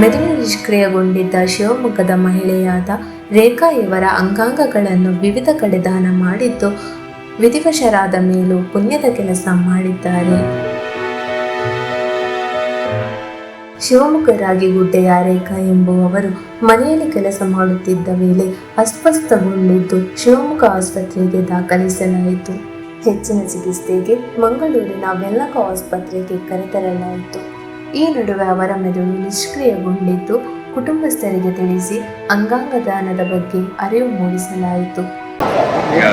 ಮೆದುಳು ನಿಷ್ಕ್ರಿಯಗೊಂಡಿದ್ದ ಶಿವಮೊಗ್ಗದ ಮಹಿಳೆಯಾದ ರೇಖಾ ಇವರ ಅಂಗಾಂಗಗಳನ್ನು ವಿವಿಧ ಕಡೆ ದಾನ ಮಾಡಿದ್ದು ವಿಧಿವಶರಾದ ಮೇಲೂ ಪುಣ್ಯದ ಕೆಲಸ ಮಾಡಿದ್ದಾರೆ. ಶಿವಮೊಗ್ಗರಾಗಿ ರಾಗಿಗುಡ್ಡೆಯ ರೇಖಾ ಎಂಬುವವರು ಮನೆಯಲ್ಲಿ ಕೆಲಸ ಮಾಡುತ್ತಿದ್ದ ವೇಳೆ ಅಸ್ವಸ್ಥಗೊಂಡಿದ್ದು ಶಿವಮೊಗ್ಗ ಆಸ್ಪತ್ರೆಗೆ ದಾಖಲಿಸಲಾಯಿತು. ಹೆಚ್ಚಿನ ಚಿಕಿತ್ಸೆಗೆ ಮಂಗಳೂರಿನ ವೆಲ್ಲಕ ಆಸ್ಪತ್ರೆಗೆ ಕರೆತರಲಾಯಿತು. ಈ ನಡುವೆ ಅವರ ಮೆದುಳು ನಿಷ್ಕ್ರಿಯಗೊಂಡಿದ್ದು ಕುಟುಂಬಸ್ಥರಿಗೆ ತಿಳಿಸಿ ಅಂಗಾಂಗ ದಾನದ ಬಗ್ಗೆ ಅರಿವು ಮೂಡಿಸಲಾಯಿತು. ಈಗ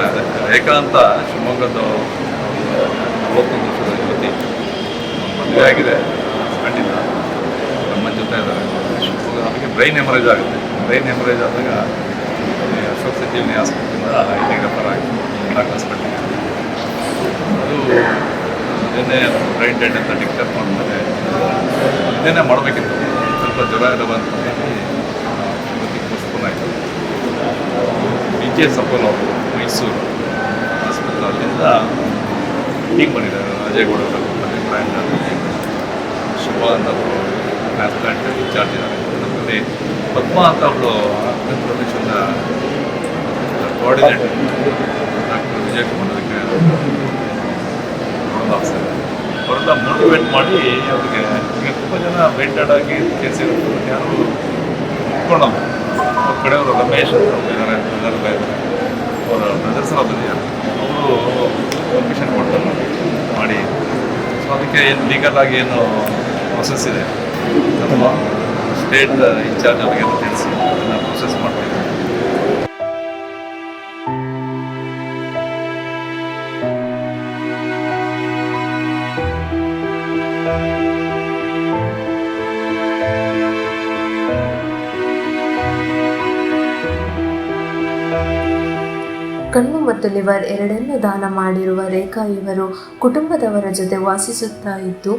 ರೇಖಾ ಅಂತ ಶಿವಮೊಗ್ಗದ ನಲವತ್ತೊಂದು ನಮ್ಮ ಜೊತೆ ಶಿವಮೊಗ್ಗ ನಮಗೆ ಬ್ರೈನ್ ಹೆಮರೇಜ್ ಆಗುತ್ತೆ. ಬ್ರೈನ್ ಹೆಮರೇಜ್ ಆದಾಗ ಅಶೋಕ್ ಸಂಜೀವಿನಿ ಆಸ್ಪತ್ರೆಯಿಂದ ಇಲ್ಲಿಗೆ ರೆಫರ್ ಆಗಿ ಬ್ಲಾಕ್ ಹಾಸ್ಪಿಟ್ಲಿಗೆ ಅದು ನಿನ್ನೆ ರೈಟ್ ಡೇಟ್ ಅಂತ ಡಿಕ್ಟರ್ ಮಾಡಿದ್ರೆ ಇದನ್ನೇ ಮಾಡಬೇಕಿತ್ತು. ಸ್ವಲ್ಪ ಜ್ವರ ಎಲ್ಲ ಅಂತ ಇವತ್ತಿಗೆ ಪೋಸ್ಟ್ಪೋನ್ ಆಯಿತು. B G S Apollo Mysuru ಆಸ್ಪತ್ರೆ ಅಲ್ಲಿಂದ ಟೀಮ್ ಬಂದಿದ್ದಾರೆ, ಅಜಯ್ ಗೌಡ ಮತ್ತು ಬ್ರ್ಯಾಂಡ್ ಶುಭ ಅಂತ ಅವರು ಟ್ರಾನ್ಸ್ಪ್ಲಾಂಟ್ ಇನ್ಚಾರ್ಜ್ ಇದ್ದಾರೆ. ನಮ್ಮಲ್ಲಿ ಪದ್ಮ ಅಂತ ಅವಳು ಆಂಧ್ರ ಪ್ರದೇಶದ ಕೋಆರ್ಡಿನೇಟರ್ ಡಾಕ್ಟರ್ ವಿಜಯ್ ಕುಮಾರ್ ಅದಕ್ಕೆ ಅವರೆಲ್ಲ ಮೋಟಿವೇಟ್ ಮಾಡಿ ಅವ್ರಿಗೆ ಈಗ ತುಂಬ ಜನ ವೇಟೆಡ್ ಆಗಿ ಕೇಸಿರುತ್ತೆ ಯಾರು ಒಪ್ಕೊಳ್ಳೋಣ ಅವ್ರ ಕಡೆಯವರು ರಮೇಶ್ ಅಂತ ಇದ್ದಾರೆ ಇದ್ದಾರೆ ಅವರ ಬ್ರದರ್ಸ್ ಎಲ್ಲ ಬಂದಿದ್ದಾರೆ ಅವರು ಪರ್ಮಿಷನ್ ಕೊಡ್ತಾರೆ ಮಾಡಿ. ಸೊ ಅದಕ್ಕೆ ಏನು ಲೀಗಲ್ ಆಗಿ ಏನು ಪ್ರೊಸೆಸ್ ಇದೆ? ನಮ್ಮ ಸ್ಟೇಟ್ ಇನ್ಚಾರ್ಜ್ ಅವರಿಗೆ ತಿಳಿಸಿ ಅದನ್ನು ಪ್ರೊಸೆಸ್ ಮಾಡ್ತೀವಿ. ಕಣ್ಣು ಮತ್ತು ಲಿವರ್ ಎರಡನ್ನೂ ದಾನ ಮಾಡಿರುವ ರೇಖಾ ಇವರು ಕುಟುಂಬದವರ ಜೊತೆ ವಾಸಿಸುತ್ತಾ ಇದ್ದು,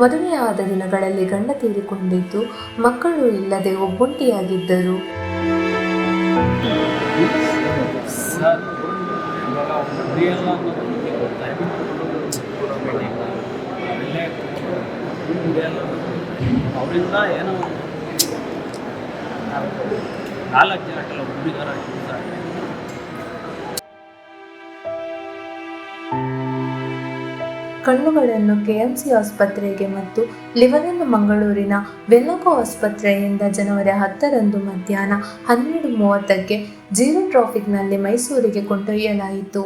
ಮದುವೆಯಾದ ದಿನಗಳಲ್ಲಿ ಗಂಡ ತೀರಿಕೊಂಡಿದ್ದು, ಮಕ್ಕಳು ಇಲ್ಲದೆ ಒಬ್ಬೊಂಟಿಯಾಗಿದ್ದರು. ಏನೋ ನಾಲ್ಕು ಜನ ಕೆಲವು ಗೊತ್ತಾಯ್ತು ಕಣ್ಣುಗಳನ್ನು ಕೆಎಂಸಿ ಆಸ್ಪತ್ರೆಗೆ ಮತ್ತು ಲಿವರನ್ನು ಮಂಗಳೂರಿನ ವೆಲ್ಲಕೋ ಆಸ್ಪತ್ರೆಯಿಂದ ಜನವರಿ ಹತ್ತರಂದು ಮಧ್ಯಾಹ್ನ ಹನ್ನೆರಡು ಮೂವತ್ತಕ್ಕೆ ಜೀರೋ ಟ್ರಾಫಿಕ್ನಲ್ಲಿ ಮೈಸೂರಿಗೆ ಕೊಂಡೊಯ್ಯಲಾಯಿತು.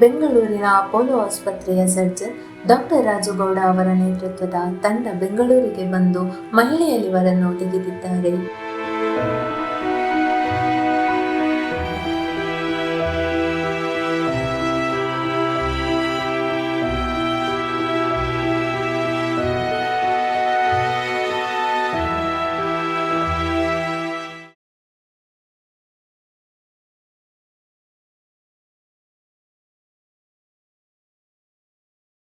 ಬೆಂಗಳೂರಿನ ಅಪೋಲೋ ಆಸ್ಪತ್ರೆಯ ಸರ್ಜನ್ ಡಾಕ್ಟರ್ ರಾಜುಗೌಡ ಅವರ ನೇತೃತ್ವದ ತಂಡ ಬೆಂಗಳೂರಿಗೆ ಬಂದು ಮಹಿಳೆಯಲ್ಲಿ ಲಿವರನ್ನು ತೆಗೆದಿದ್ದಾರೆ.